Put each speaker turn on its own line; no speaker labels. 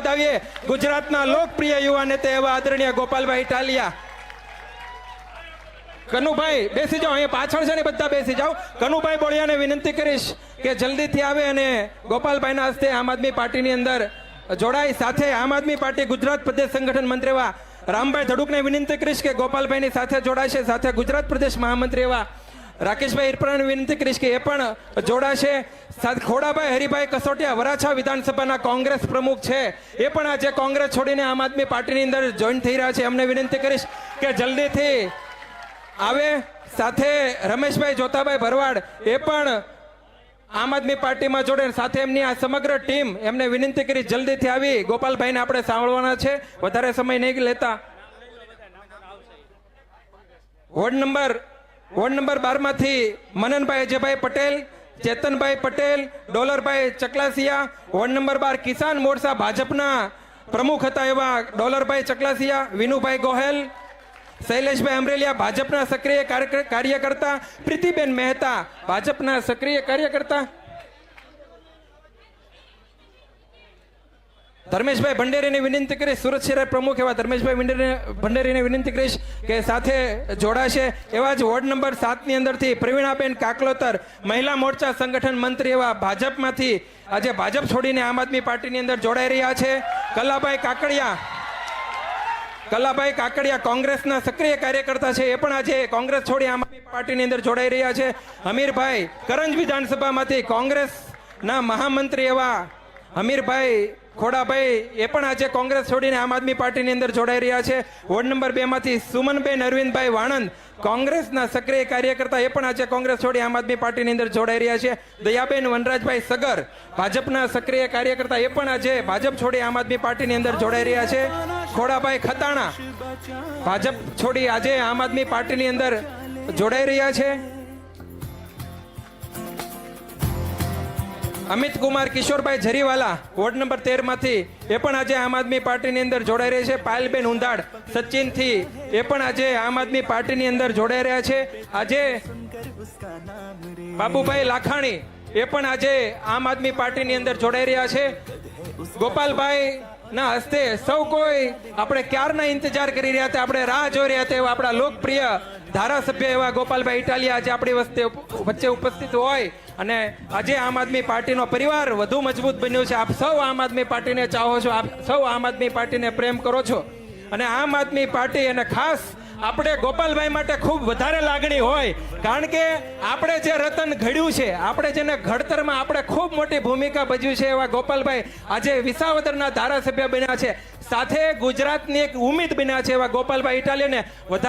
વધાવીએ ગુજરાતના લોકપ્રિય યુવા નેતા એવા આદરણીય ગોપાલભાઈ ટાલિયા. કનુભાઈ, બેસી જાઓ, અહીંયા પાછળ છે ને બધા બેસી જાઓ. કનુભાઈ બોળિયાને વિનંતી કરીશ કે જલ્દીથી આવે અને ગોપાલભાઈના હસ્તે આમ આદમી પાર્ટીની અંદર જોડાય. સાથે આમ આદમી પાર્ટી ગુજરાત પ્રદેશ સંગઠન મંત્રી એવા રામભાઈ ધડુકને વિનંતી કરીશ કે ગોપાલભાઈની સાથે જોડાશે. સાથે ગુજરાત પ્રદેશ મહામંત્રી એવા રાકેશભાઈ ઇરપરાને વિનંતી કરીશ કે એ પણ જોડાશે. સાથે ખોડાભાઈ, હરિભાઈ કસોટિયા, વરાછા વિધાનસભાના કોંગ્રેસ પ્રમુખ છે. એ પણ આજે કોંગ્રેસ છોડીને આમ આદમી પાર્ટીની અંદર જોઈન થઈ રહ્યા છે. એમને વિનંતી કરીશ કે જલ્દીથી આવે. સાથે રમેશભાઈ જોતાભાઈ ભરવાડ, એ પણ આમ આદમી પાર્ટીમાં જોડે. સાથે એમની આ સમગ્ર ટીમ એમને વિનંતી કરી જલ્દીથી આવી. ગોપાલભાઈને આપણે સાંભળવાના છે. વધારે સમય નહીં લેતા. વોર્ડ નંબર વોર્ડ નંબર બારમાંથી મનનભાઈ અજયભાઈ પટેલ, ચેતનભાઈ પટેલ, ડોલરભાઈ ચકલાસિયા, વોર્ડ નંબર બાર કિસાન મોરચા ભાજપના પ્રમુખ હતા એવા ડોલરભાઈ ચકલાસિયા, વિનુભાઈ ગોહેલ, શૈલેષભાઈ અમરેલિયા ભાજપના સક્રિય કાર્ય- કાર્યકર્તા, પ્રીતિબેન મહેતા ભાજપના સક્રિય કાર્યકર્તા. ધર્મેશભાઈ ભંડેરીને વિનંતી કરીશ, સુરત શહેર પ્રમુખ એવા ધર્મેશભાઈ ભંડેરીને ભંડેરીને વિનંતી કરીશ કે સાથે જોડાશે. એવા જ વોર્ડ નંબર સાતની અંદરથી પ્રવીણાબેન કાકલોતર, મહિલા મોરચા સંગઠન મંત્રી એવા ભાજપમાંથી આજે ભાજપ છોડીને આમ આદમી પાર્ટીની અંદર જોડાઈ રહ્યા છે. કલાભાઈ કાકડિયા કલાભાઈ કાકડિયા કોંગ્રેસના સક્રિય કાર્યકર્તા છે. એ પણ આજે કોંગ્રેસ છોડી આમ આદમી પાર્ટીની અંદર જોડાઈ રહ્યા છે. હમીરભાઈ કરંજ વિધાનસભામાંથી કોંગ્રેસના મહામંત્રી એવા હમીરભાઈ ખોડાભાઈ, એ પણ આજે કોંગ્રેસ છોડીને આમ આદમી પાર્ટીની અંદર જોડાઈ રહ્યા છે. વોર્ડ નંબર બે માંથી સુમનબેન, અરવિંદભાઈ વાણંદ, કોંગ્રેસના સક્રિય કાર્યકર્તા એ પણ આજે કોંગ્રેસ છોડી આમ આદમી પાર્ટીની અંદર જોડાઈ રહ્યા છે. દયાબેન વનરાજભાઈ સગર, ભાજપના સક્રિય કાર્યકર્તા એ પણ આજે ભાજપ છોડી આમ આદમી પાર્ટીની અંદર જોડાઈ રહ્યા છે. ખોડાભાઈ ખતાણા, ભાજપ છોડી આજે આમ આદમી પાર્ટીની અંદર જોડાઈ રહ્યા છે. અમિત કુમાર, કિશોરભાઈ ઝરીવાલા, વોર્ડ નંબર તેરમાંથી એ પણ આજે આમ આદમી પાર્ટીની અંદર જોડાઈ રહી છે. પાયલબેન ઉંધાડ, સચિનથી એ પણ આજે આમ આદમી પાર્ટીની અંદર જોડાઈ રહ્યા છે. આજે બાબુભાઈ લાખાણી એ પણ આજે આમ આદમી પાર્ટીની અંદર જોડાઈ રહ્યા છે. ગોપાલભાઈ ના હસ્તે સૌ કોઈ આપણે ક્યારના ઇંતજાર કરી રહ્યા હતા? આપણે રાહ જોઈ રહ્યા હતા એવા આપણા લોકપ્રિય ધારાસભ્ય એવા ગોપાલભાઈ ઇટાલિયા આજે આપણી વસ્તે વચ્ચે ઉપસ્થિત હોય અને આજે આમ આદમી પાર્ટીનો પરિવાર વધુ મજબૂત બન્યો છે. આપ સૌ આમ આદમી પાર્ટીને ચાહો છો. આપ સૌ આમ આદમી પાર્ટીને પ્રેમ કરો છો. અને આમ આદમી પાર્ટી અને ખાસ આપણે ગોપાલભાઈ માટે ખૂબ વધારે લાગણી હોય. કારણ કે આપણે જે રતન ઘડ્યું છે, આપણે જેને ઘડતરમાં આપણે ખૂબ મોટી ભૂમિકા ભજવી છે એવા ગોપાલભાઈ આજે વિસાવદરના ધારાસભ્ય બન્યા છે. સાથે ગુજરાતની એક ઉમેદ બન્યા છે એવા ગોપાલભાઈ ઇટાલિયને વધારે